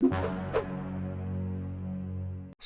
you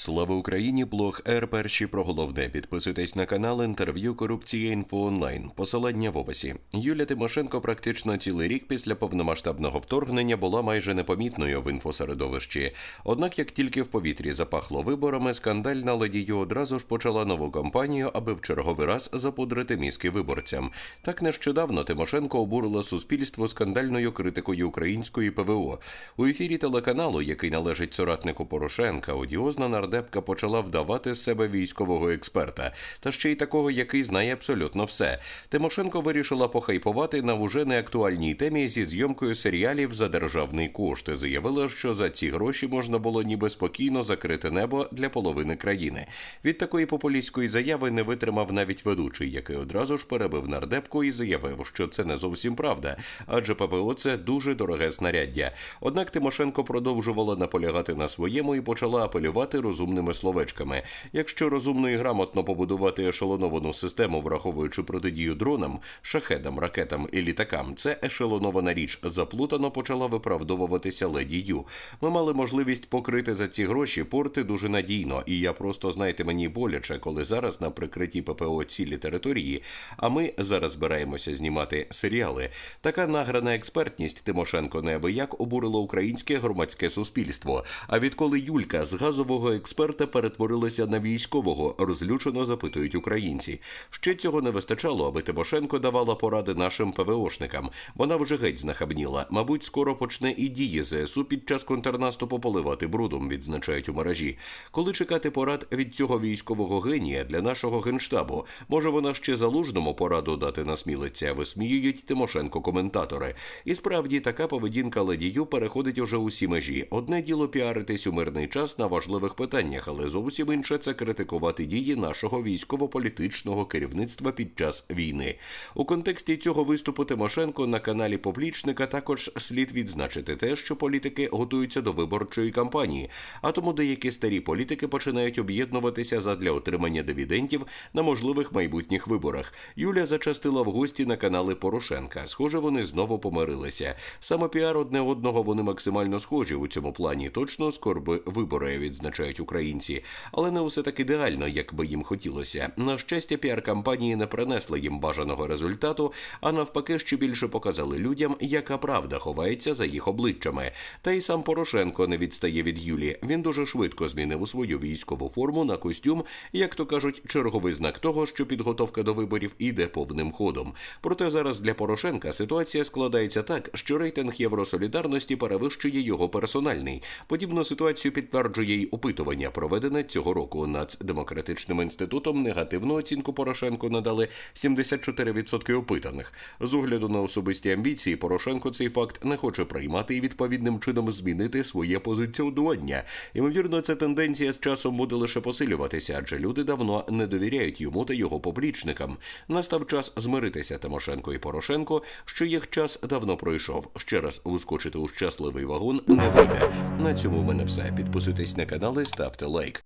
Слава Україні! Блог Р. Перші про головне. Підписуйтесь на канал інтерв'ю Корупція інфо онлайн. Посилання в описі. Юлія Тимошенко практично цілий рік після повномасштабного вторгнення була майже непомітною в інфосередовищі. Однак, як тільки в повітрі запахло виборами, скандальна ледію одразу ж почала нову кампанію, аби в черговий раз запудрити мізки виборцям. Так нещодавно Тимошенко обурила суспільство скандальною критикою української ПВО. У ефірі телеканалу, який належить соратнику Порошенка, одіозна нардепка почала вдавати з себе військового експерта, та ще й такого, який знає абсолютно все. Тимошенко вирішила похайпувати на уже неактуальній темі зі зйомкою серіалів за державний кошт. Заявила, що за ці гроші можна було ніби спокійно закрити небо для половини країни. Від такої популістської заяви не витримав навіть ведучий, який одразу ж перебив нардепку і заявив, що це не зовсім правда, адже ППО це дуже дороге знаряддя. Однак Тимошенко продовжувала наполягати на своєму і почала апелювати розумними словечками. Якщо розумно і грамотно побудувати ешелоновану систему, враховуючи протидію дронам, шахедам, ракетам і літакам, це ешелонована річ заплутано почала виправдовуватися леді Ю. Ми мали можливість покрити за ці гроші порти дуже надійно, і я просто знаєте мені боляче, коли зараз на прикритті ППО цілі території. А ми зараз збираємося знімати серіали. Така награна експертність Тимошенко неабияк обурила українське громадське суспільство. А відколи Юлька з газового експерта перетворилася на військового, розлючено запитують українці. Ще цього не вистачало, аби Тимошенко давала поради нашим ПВОшникам. Вона вже геть знахабніла. Мабуть, скоро почне і дії ЗСУ під час контрнаступу поливати брудом, відзначають у мережі. Коли чекати порад від цього військового генія для нашого генштабу, може вона ще залужному пораду дати насмілиться, висміюють Тимошенко коментатори. І справді така поведінка ледію переходить уже усі межі. Одне діло піаритись у мирний час на важливих питаннях, але зовсім інше це критикувати дії нашого військово-політичного керівництва під час війни. У контексті цього виступу Тимошенко на каналі Поплічника також слід відзначити те, що політики готуються до виборчої кампанії, а тому деякі старі політики починають об'єднуватися задля отримання дивідендів на можливих майбутніх виборах. Юля зачастила в гості на канали Порошенка. Схоже, вони знову помирилися. Саме піар одне одного вони максимально схожі у цьому плані. Точно скорби вибори відзначають українці, але не усе так ідеально, як би їм хотілося. На щастя, піар-кампанії не принесли їм бажаного результату, а навпаки, ще більше показали людям, яка правда ховається за їх обличчями. Та й сам Порошенко не відстає від Юлі. Він дуже швидко змінив свою військову форму на костюм, як то кажуть, черговий знак того, що підготовка до виборів іде повним ходом. Проте зараз для Порошенка ситуація складається так, що рейтинг Євросолідарності перевищує його персональний. Подібну ситуацію підтверджує й опитування, проведене цього року Нацдемократичним інститутом. Негативну оцінку Порошенку надали 74% опитаних. З огляду на особисті амбіції, Порошенко цей факт не хоче приймати і відповідним чином змінити своє позиціонування. Ймовірно, ця тенденція з часом буде лише посилюватися, адже люди давно не довіряють йому та його поплічникам. Настав час змиритися Тимошенко і Порошенко, що їх час давно пройшов. Ще раз ускочити у щасливий вагон не вийде. На цьому в мене все. Підписуйтесь на канал left the lake.